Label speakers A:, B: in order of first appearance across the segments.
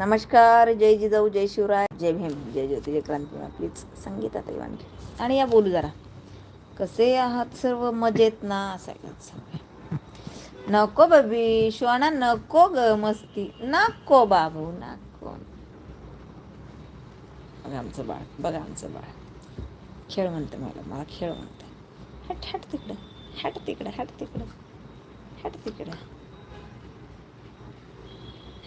A: नमस्कार जय जिजाऊ जय शिवराय जय भीम जय ज्योती जय क्रांती आपलीच संगीता वानखी आणि या बोलू जरा. कसे आहात सर्व? मजेत ना? असायलाच सर्व नको बबी श्वाना नको ग मस्ती. नको बाबू नको. बघा आमचं बाळ बघा आमचं बाळ. खेळ म्हणतं मला मला खेळ म्हणतं. हट हट तिकडं. हट तिकडं हट तिकडं. हट तिकडं.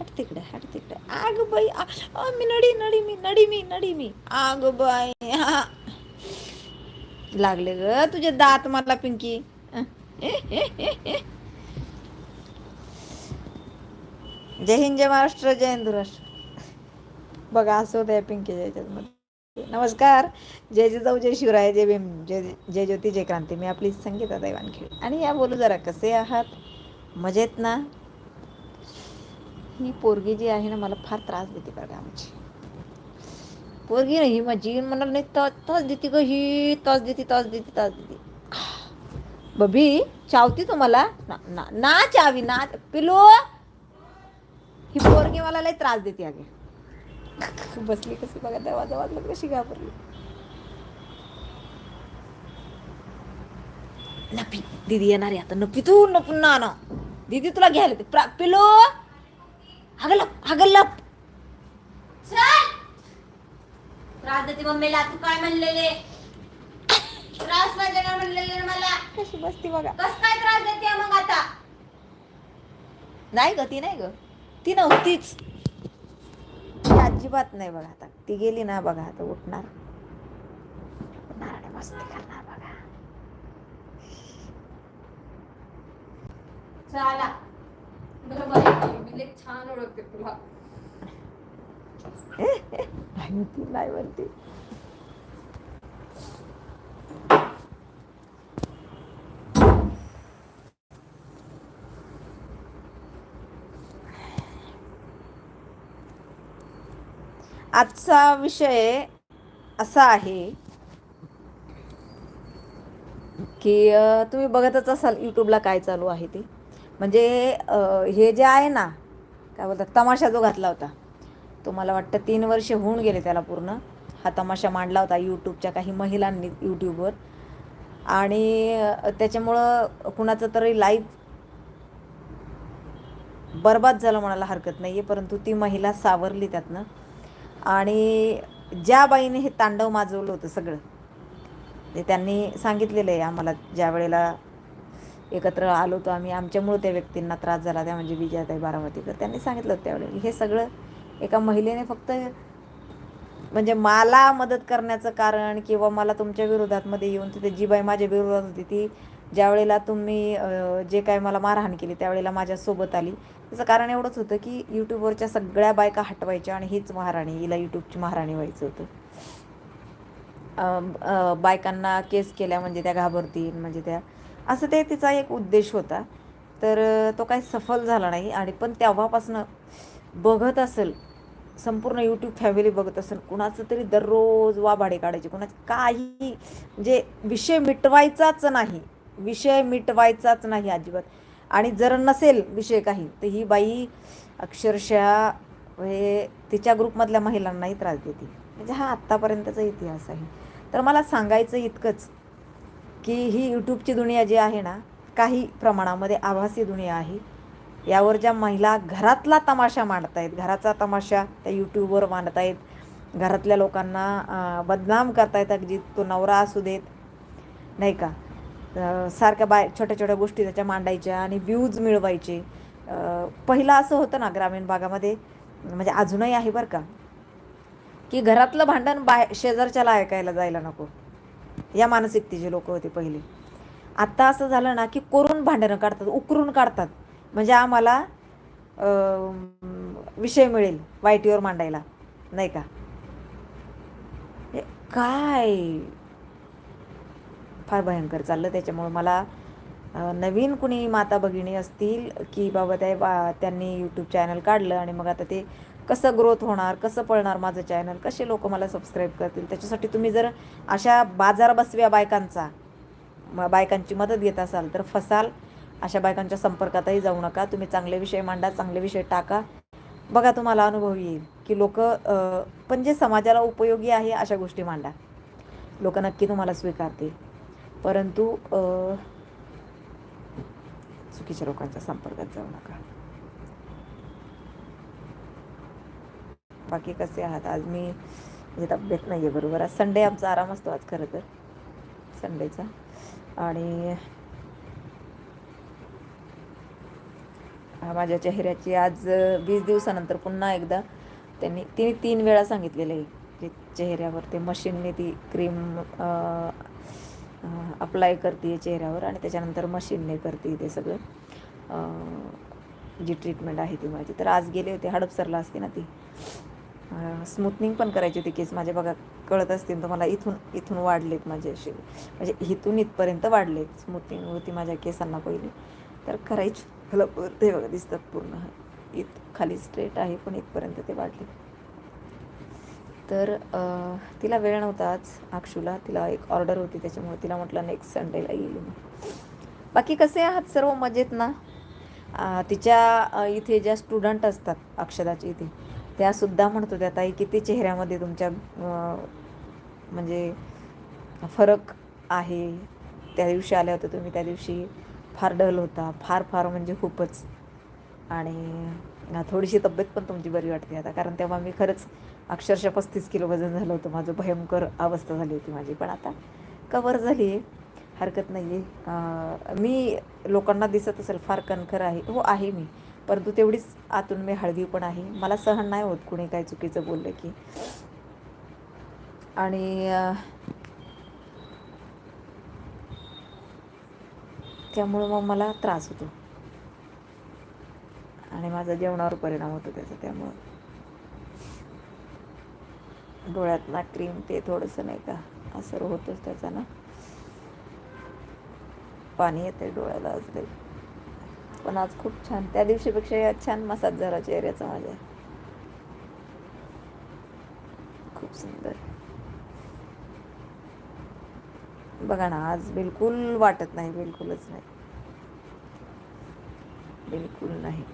A: हट तिकडे हट तिकडे आग बाई आ, आ, मी नडी नडी मी नडी मी नडी मी आग बाई लागले ग तुझे दात मला पिंकी जय हिंद जय महाराष्ट्र जय हिंदुराष्ट्र बघा असं होतं या पिंकीच्या याच्यामध्ये नमस्कार जय जिजाऊ जय शिवराय जय भीम जय जय ज्योती जय क्रांती मी आपली संगीता दैवानखेड आणि या बोलू जरा कसे आहात मजेत ना ही पोरगी जी आहे ना मला फार त्रास देते बरं आमची. पोरगी नाही ही माझी म्हणाल नाही तस तस देते ग ही तस देते तस देते तस देते. बबी चावती तुम्हाला ना ना ना चावी ना पिलो ही पोरगी मला लई त्रास देते अगे. बसली कशी बघा दरवाजा वाजला कशी घाबरली. नपी दीदी येणार आहे आता. नपी तू न ना ना. दीदी तुला घ्यायला ते प्रा- हगलप हगलप
B: त्रास देते मम्मीला तू काय म्हणलेले? त्रास नाही देणार म्हणलेले ना मला?
A: कशी बसती बघा.
B: कस काय त्रास देते मग आता?
A: नाही ग ती नाही ग. ती नव्हतीच. ती अजिबात नाही बघा आता. ती गेली ना बघा आता उठणार. उठणार आणि मस्ती करणार बघा.
B: चला. बरोबर आहे. मी छान ओळखते तुला
A: नाही नाही म्हणते आजचा विषय असा आहे की तुम्ही बघतच असाल यूट्यूबला काय चालू आहे ते म्हणजे हे जे आहे ना काय बोलतात तमाशा जो घातला होता तो मला वाटतं तीन वर्ष होऊन गेले त्याला पूर्ण. हा तमाशा मांडला होता यूट्यूबच्या काही महिलांनी यूट्यूबवर आणि त्याच्यामुळं कुणाचं तरी लाईफ बरबाद झालं म्हणायला हरकत नाही आहे परंतु ती महिला सावरली त्यातनं. आणि ज्या बाईने हे तांडव माजवलं होतं सगळं ते त्यांनी सांगितलेलं आहे आम्हाला ज्या वेळेला एकत्र आलो होतो आम्ही. आमच्यामुळं त्या व्यक्तींना त्रास झाला. त्या म्हणजे विजयाताई बारामतीकर. त्यांनी सांगितलं होतं त्यावेळेला हे सगळं एका महिलेने फक्त म्हणजे मला मदत करण्याचं कारण किंवा मला तुमच्या विरोधातमध्ये येऊन तिथे जी बाई माझ्या विरोधात होती ती ज्या वेळेला तुम्ही जे काय मला मारहाण केली त्यावेळेला माझ्यासोबत आली. त्याचं कारण एवढंच होतं की यूट्यूबवरच्या सगळ्या बायका हटवायच्या आणि हीच महाराणी हिला यूट्यूबची महाराणी व्हायचं होतं. बायकांना केस केल्या म्हणजे त्या घाबरतील म्हणजे त्या असं ते तिचा एक उद्देश होता. तर तो काही सफल झाला नाही आणि पण तेव्हापासनं बघत असेल संपूर्ण यूट्यूब फॅमिली बघत असेल कुणाचं तरी दररोज वा भाडे काढायचे कुणाचं काही म्हणजे विषय मिटवायचाच नाही विषय मिटवायचाच नाही अजिबात. आणि जर नसेल विषय काही तर ही बाई अक्षरशः हे तिच्या ग्रुपमधल्या महिलांनाही त्रास देते. म्हणजे हा आत्तापर्यंतचा इतिहास आहे. तर मला सांगायचं इतकंच की ही यूट्यूबची दुनिया जी आहे ना काही प्रमाणामध्ये आभासी दुनिया आहे. यावर ज्या महिला घरातला तमाशा मांडतायत घराचा तमाशा त्या यूट्यूबवर मांडतायत घरातल्या लोकांना बदनाम करतायत अगदी तो नवरा असू देत नाही का? सारख्या बाय छोट्या छोट्या गोष्टी त्याच्या मांडायच्या आणि व्ह्यूज मिळवायचे. पहिलं असं होतं ना ग्रामीण भागामध्ये म्हणजे अजूनही आहे बरं का की घरातलं भांडण बाय शेजारच्याला ऐकायला जायला नको. या मानसिकतेचे लोक होते पहिले. आत्ता असं झालं ना की करून भांडणं काढतात उकरून काढतात. म्हणजे आम्हाला विषय मिळेल वाईटीवर मांडायला नाही का? काय? फार भयंकर चाललं त्याच्यामुळं मला नवीन कुणी माता भगिनी असतील की बाबा त्या बा त्यांनी यूट्यूब चॅनल काढलं आणि मग आता ते कसं ग्रोथ होणार कसं पळणार माझं चॅनल कसे लोक मला सबस्क्राईब करतील? त्याच्यासाठी तुम्ही जर अशा बाजार बसव्या बायकांचा बायकांची मदत घेत असाल तर फसाल. अशा बायकांच्या संपर्कातही जाऊ नका. तुम्ही चांगले विषय मांडा चांगले विषय टाका. बघा तुम्हाला अनुभव येईल की लोक पण जे समाजाला उपयोगी आहे अशा गोष्टी मांडा. लोक नक्की तुम्हाला स्वीकारतील. परंतु चुकीच्या लोकांच्या संपर्कात जाऊ नका. बाकी कसे आहात? आज मी म्हणजे तब्येत नाही आहे बरोबर. आज संडे आमचा आराम असतो आज खरं तर. संडेचा आणि माझ्या चेहऱ्याची आज वीस दिवसानंतर पुन्हा एकदा त्यांनी तिने तीन वेळा सांगितलेलं आहे की चेहऱ्यावर ते मशीनने ती क्रीम अप्लाय करते चेहऱ्यावर आणि त्याच्यानंतर मशीनने करते ते सगळं. जी ट्रीटमेंट आहे ती माझी. तर आज गेले होते हडपसरला असते ना ती. स्मूथनिंग पण करायची होती केस माझे बघा कळत असतील तर मला इथून इथून वाढलेत माझे असे. म्हणजे इथून इथपर्यंत वाढलेत. स्मूथनिंग होती माझ्या केसांना पहिली. तर करायची. मला ते बघा दिसतात पूर्ण. इथ खाली स्ट्रेट आहे पण इथपर्यंत ते वाढले तर तिला वेळ नव्हता आज अक्षूला. तिला एक ऑर्डर होती त्याच्यामुळे तिला म्हटलं नेक्स्ट संडेला येईल बाकी कसे आहात सर्व? मजेत ना? तिच्या इथे ज्या स्टुडंट असतात अक्षदाची इथे त्यासुद्धा म्हणत होत्या ताई किती चेहऱ्यामध्ये तुमच्या म्हणजे फरक आहे? त्या दिवशी आल्या होत्या तुम्ही त्या दिवशी फार डल होता फार फार म्हणजे खूपच. आणि थोडीशी तब्येत पण तुमची बरी वाटते आता कारण तेव्हा मी खरंच अक्षरशः पस्तीस किलो वजन झालं होतं. माझं भयंकर अवस्था झाली होती माझी. पण आता कवर झाली आहे. हरकत नाही आहे मी लोकांना दिसत असेल फार कणखर आहे. हो आहे मी. परंतु तेवढीच आतून मी हळवी पण आहे. मला सहन नाही होत कुणी काय चुकीचं बोललं की. आणि त्यामुळं मग मला त्रास होतो. आणि माझा जेवणावर परिणाम होतो त्याचा त्यामुळं. डोळ्यात ना क्रीम ते थोडंसं नाही का असर होतोच त्याचा ना. पाणी येते डोळ्याला आज लई. पण आज खूप छान त्या दिवशीपेक्षा छान मसाज झाला चेहऱ्याचा माझ्या. खूप सुंदर. बघा ना आज बिलकुल वाटत नाही बिलकुलच नाही. बिलकुल नाही.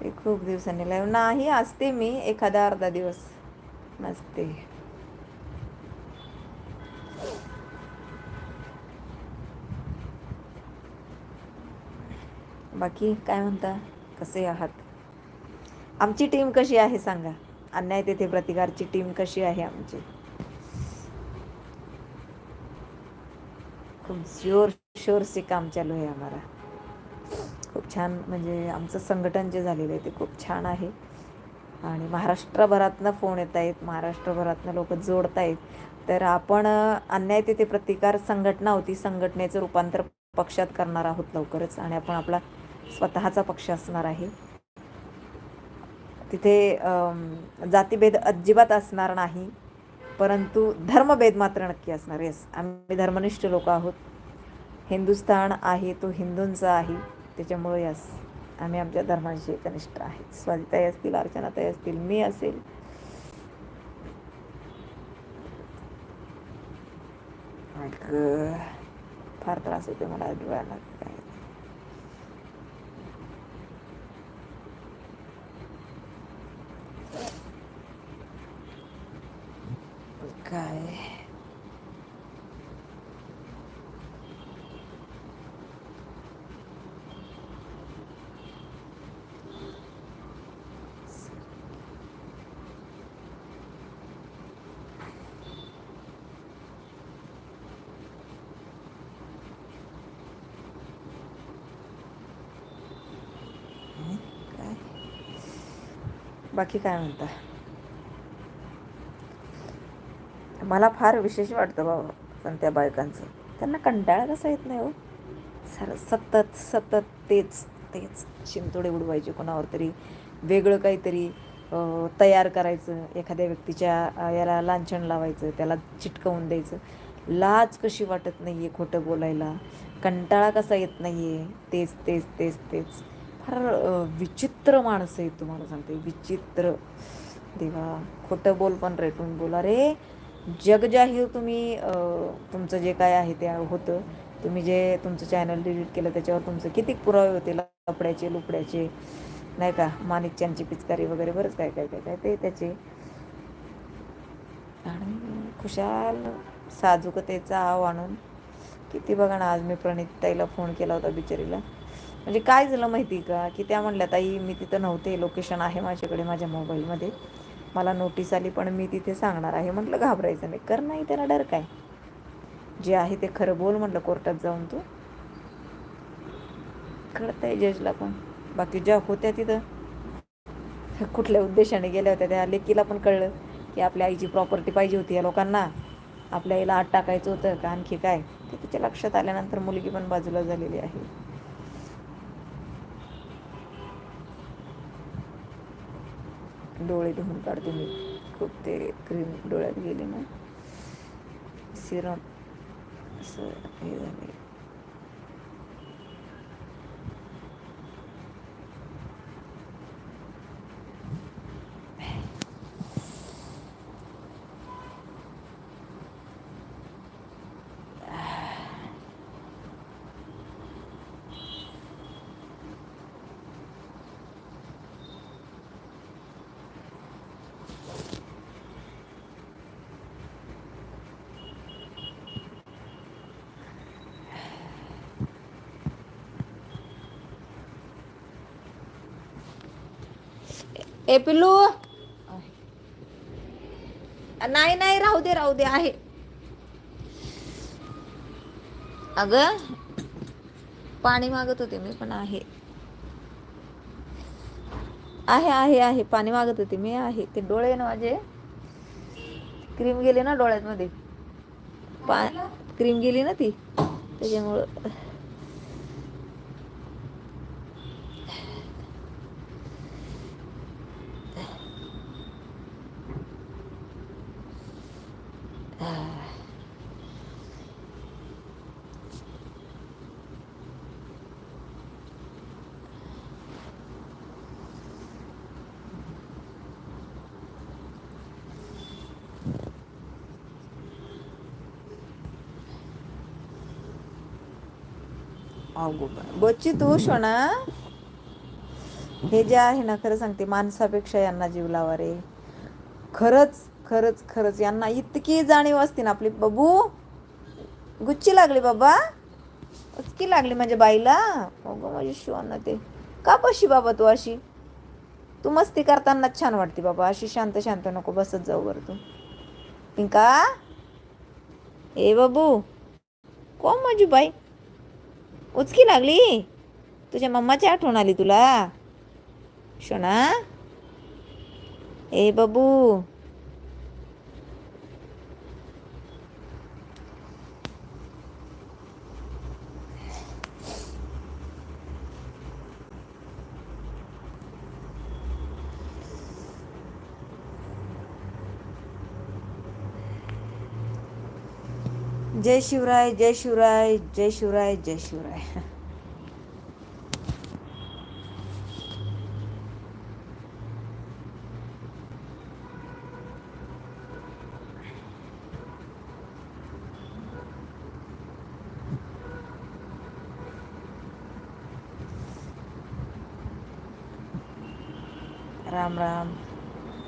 A: ते खूप दिवसांनी लाईव नाही असते मी. एखादा अर्धा दिवस. नसते. बाकी काय म्हणता? कसे आहात? आमची टीम कशी आहे सांगा. अन्याय तेथे प्रतिकारची टीम कशी आहे आमची? खूप जोर शोर से काम चालू आहे आम्हाला. खूप छान म्हणजे आमचं संघटन जे झालेलं आहे ते खूप छान आहे. आणि महाराष्ट्रभरातनं फोन येत आहेत महाराष्ट्रभरातनं लोक जोडत आहेत. तर आपण अन्याय तिथे प्रतिकार संघटना होती संघटनेचं रूपांतर पक्षात करणार आहोत लवकरच. आणि आपण आपला स्वतःचा पक्ष असणार आहे. तिथे जातीभेद अजिबात असणार नाही परंतु धर्मभेद मात्र नक्की असणार. येस आम्ही धर्मनिष्ठ लोक आहोत. हिंदुस्थान आहे तो हिंदूंचा आहे. त्याच्यामुळे यस आम्ही आमच्या धर्माशी एकनिष्ठ आहे. स्वादिताई असतील अर्चनाताई असतील मी असेल. फार त्रास होते मला डोळ्यांना काय काय हं? काय बाकी काय म्हणता? मला फार विशेष वाटतं बाबा पण त्या बायकांचं. त्यांना कंटाळा कसा येत नाही हो. सर सतत सतत तेच तेच. शिंतोडे उडवायचे कोणावर तरी वेगळं काहीतरी तयार करायचं. एखाद्या व्यक्तीच्या याला लांछण लावायचं त्याला चिटकवून द्यायचं. लाज कशी वाटत नाही आहे खोटं बोलायला. कंटाळा कसा येत नाही आहे तेच तेच तेच तेच. फार विचित्र माणसं आहेत तुम्हाला सांगते. विचित्र. देवा खोटं बोल पण रेटून बोला रे. जग जाहीर तुम्ही तुमचं जे काय आहे ते होतं. तुम्ही जे तुमचं चॅनल डिलीट केलं त्याच्यावर तुमचं किती पुरावे होते लपड्याचे लुपड्याचे. नाही का? माणिकच्यांची पिचकारी वगैरे बरंच काय काय काय काय ते त्याचे. आणि खुशाल साजूकतेचा आव आणून किती बघा ना आज मी प्रणित ताईला फोन केला होता बिचारीला. म्हणजे काय झालं माहिती का? की त्या म्हणल्या ताई मी तिथं नव्हते. लोकेशन आहे माझ्याकडे माझ्या मोबाईलमध्ये. मला नोटीस आली पण मी तिथे सांगणार आहे. म्हटलं घाबरायचं नाही. कर नाही त्याला डर काय? जे आहे ते खरं बोल म्हटलं कोर्टात जाऊन तू. कळतंय जजला पण. बाकी ज्या होत्या तिथं कुठल्या उद्देशाने गेल्या होत्या त्या लेकीला पण कळलं की आपल्या आईची प्रॉपर्टी पाहिजे होती या लोकांना. आपल्या आईला आत टाकायचं होतं का? आणखी काय? ते तिच्या लक्षात आल्यानंतर मुलगी पण बाजूला झालेली आहे. डोळे धुवून काढते मी. खूप ते क्रीम डोळ्यात गेली ना. सिरम. असं हे झाले ए पिल्लू. नाही नाही राहू दे राहू दे आहे. अगं पाणी मागत होते मी पण आहे. आहे आहे आहे पाणी मागत होते मी आहे. ते डोळे ना माझे क्रीम गेली ना डोळ्यामध्ये. पा क्रीम गेली ना ती त्याच्यामुळं. बच्ची तू शोना हे जे आहे ना खरं सांगते माणसापेक्षा यांना जीव लावा रे खरंच खरंच खरंच यांना इतकी जाणीव असते ना आपली. बाबू गुच्ची लागली बाबा. उचकी लागली माझ्या बाईला. अगं माझी शोना ते. का बशी बाबा तू अशी? तू मस्ती करताना छान वाटते बाबा. अशी शांत शांत नको बसत जाऊ बरं तू. पिंका? ए बाबू. कोण माझी बाई? उचकी लागली? तुझ्या मम्माची आठवण आली तुला? क्षणा ए बाबू. जय शिवराय जय शिवराय जय शिवराय जय शिवराय. राम राम.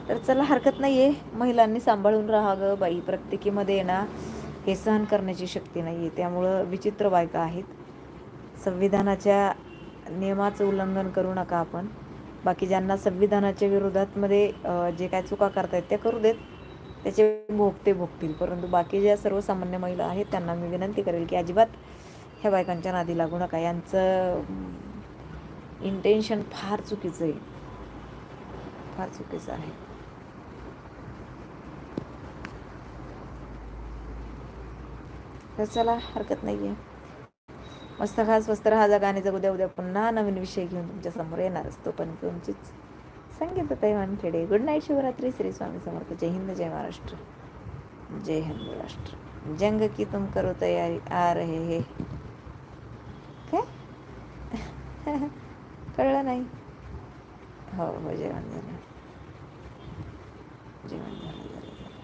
A: तर चला हरकत नाही आहे महिलांनी सांभाळून राहा ग बाई प्रत्येकीमध्ये आहे ना हे सहन करण्याची शक्ती नाही आहे त्यामुळं विचित्र बायका आहेत. संविधानाच्या नियमाचं उल्लंघन करू नका आपण. बाकी ज्यांना संविधानाच्या विरोधातमध्ये जे काय चुका करतायत त्या करू देत. त्याचे भोगते भोगतील. परंतु बाकी ज्या सर्वसामान्य महिला आहेत त्यांना मी विनंती करेल की अजिबात ह्या बायकांच्या नादी लागू नका. यांचं इंटेन्शन फार चुकीचं आहे. फार चुकीचं आहे. तर चला हरकत नाही आहे मस्त खा स्वस्त राहा जा गाणे जगू उद्या उद्या पुन्हा नवीन विषय घेऊन तुमच्यासमोर येणारच तो पण तुमचीच संगीत तैवान Wankhede. Good night Shivratri. Shri Swami Samarth. जय हिंद जय महाराष्ट्र. जय हिंद राष्ट्र जंग की तुम करो तयारी. आ रहे हे. काय? कळलं नाही. हो हो जेवण झालं जेवण झालं झालं झालं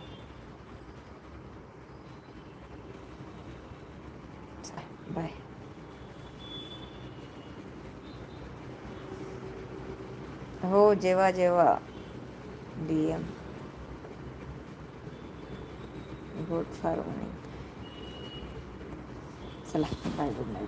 A: चला, बाय. हो जेव्हा जेव्हा D M good for morning चला बाय गुड नाईट